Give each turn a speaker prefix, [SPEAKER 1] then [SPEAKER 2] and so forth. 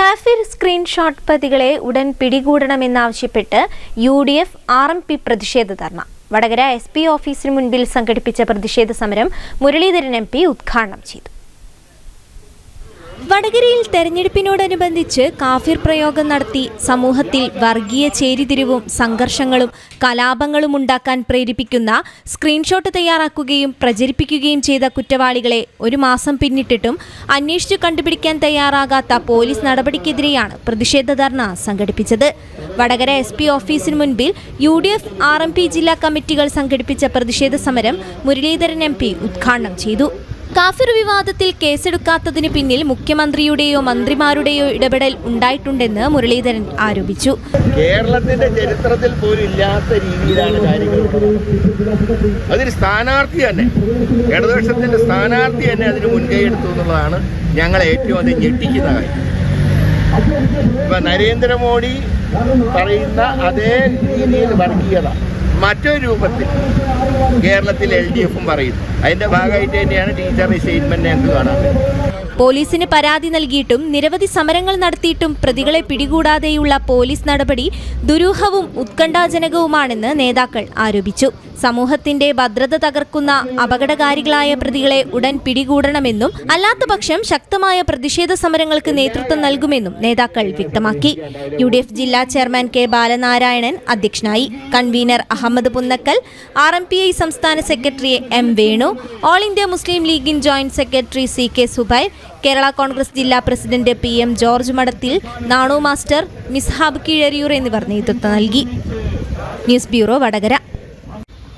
[SPEAKER 1] കാഫിർ സ്ക്രീൻഷോട്ട് പ്രതികളെ ഉടൻ പിടികൂടണമെന്നാവശ്യപ്പെട്ട് U D F R M P പ്രതിഷേധ ധർണ വടകര എസ് പി ഓഫീസിന് മുൻപിൽ സംഘടിപ്പിച്ച പ്രതിഷേധ സമരം മുരളീധരൻ എം പി ഉദ്ഘാടനം ചെയ്തു. വടകരയിൽ തെരഞ്ഞെടുപ്പിനോടനുബന്ധിച്ച് കാഫിർ പ്രയോഗം നടത്തി സമൂഹത്തിൽ വർഗീയ ചേരിതിരിവും സംഘർഷങ്ങളും കലാപങ്ങളും ഉണ്ടാക്കാൻ പ്രേരിപ്പിക്കുന്ന സ്ക്രീൻഷോട്ട് തയ്യാറാക്കുകയും പ്രചരിപ്പിക്കുകയും ചെയ്ത കുറ്റവാളികളെ ഒരു മാസം പിന്നിട്ടിട്ടും അന്വേഷിച്ചു കണ്ടുപിടിക്കാൻ തയ്യാറാകാത്ത പോലീസ് നടപടിക്കെതിരെയാണ് പ്രതിഷേധ ധർണ സംഘടിപ്പിച്ചത്. വടകര എസ് പി ഓഫീസിന് മുൻപിൽ U D F R M P ജില്ലാ കമ്മിറ്റികൾ സംഘടിപ്പിച്ച പ്രതിഷേധ സമരം മുരളീധരൻ എം പി ഉദ്ഘാടനം ചെയ്തു. കാഫിർ വിവാദത്തിൽ കേസെടുക്കാത്തതിന് പിന്നിൽ മുഖ്യമന്ത്രിയുടെയോ മന്ത്രിമാരുടെയോ ഇടപെടൽ ഉണ്ടായിട്ടുണ്ടെന്ന് മുരളീധരൻ ആരോപിച്ചു.
[SPEAKER 2] കേരളത്തിന്റെ ചരിത്രത്തിൽ പോലും ഇല്ലാത്ത രീതിയിലാണ് കാര്യങ്ങൾ. അതൊരു സ്ഥാനാർത്ഥി തന്നെ ഇടതുപക്ഷത്തിന്റെ സ്ഥാനാർത്ഥി തന്നെ അതിന് മുൻകൈ എടുത്തു എന്നുള്ളതാണ് ഞങ്ങളെ ഏറ്റവും അധികം ഞെട്ടിക്കുന്ന കാര്യം. ഇപ്പൊ നരേന്ദ്രമോദി പറയുന്ന അതേ രീതിയിൽ വർഗീയത. മറ്റൊരു രൂപത്തിൽ കേരളത്തിൽ എൽ ഡി എഫും പറയുന്നു. അതിന്റെ ഭാഗമായിട്ട് തന്നെയാണ് ടീച്ചറുടെ സ്റ്റേറ്റ്മെന്റ് ഞങ്ങൾക്ക് കാണാൻ
[SPEAKER 1] പോലീസിന് പരാതി നൽകിയിട്ടും നിരവധി സമരങ്ങൾ നടത്തിയിട്ടും പ്രതികളെ പിടികൂടാതെയുള്ള പോലീസ് നടപടി ദുരൂഹവും ഉത്കണ്ഠാജനകവുമാണെന്ന് നേതാക്കൾ ആരോപിച്ചു. സമൂഹത്തിന്റെ ഭദ്രത തകർക്കുന്ന അപകടകാരികളായ പ്രതികളെ ഉടൻ പിടികൂടണമെന്നും അല്ലാത്തപക്ഷം ശക്തമായ പ്രതിഷേധ സമരങ്ങൾക്ക് നേതൃത്വം നൽകുമെന്നും നേതാക്കൾ വ്യക്തമാക്കി. യു ജില്ലാ ചെയർമാൻ കെ ബാലനാരായണൻ അധ്യക്ഷനായി. കൺവീനർ അഹമ്മദ് പുന്നക്കൽ ആർ സംസ്ഥാന secretary M Venu All India Muslim ലീഗിൻ joint secretary C K Zubair Kerala Congress ജില്ലാ പ്രസിഡന്റ് പി എം ജോർജ് മഠത്തിൽ നാണു മാസ്റ്റർ മിസ്ഹാബ് കീഴരിയൂർ എന്നിവർ നേതൃത്വം നൽകി. News bureau Vadakara.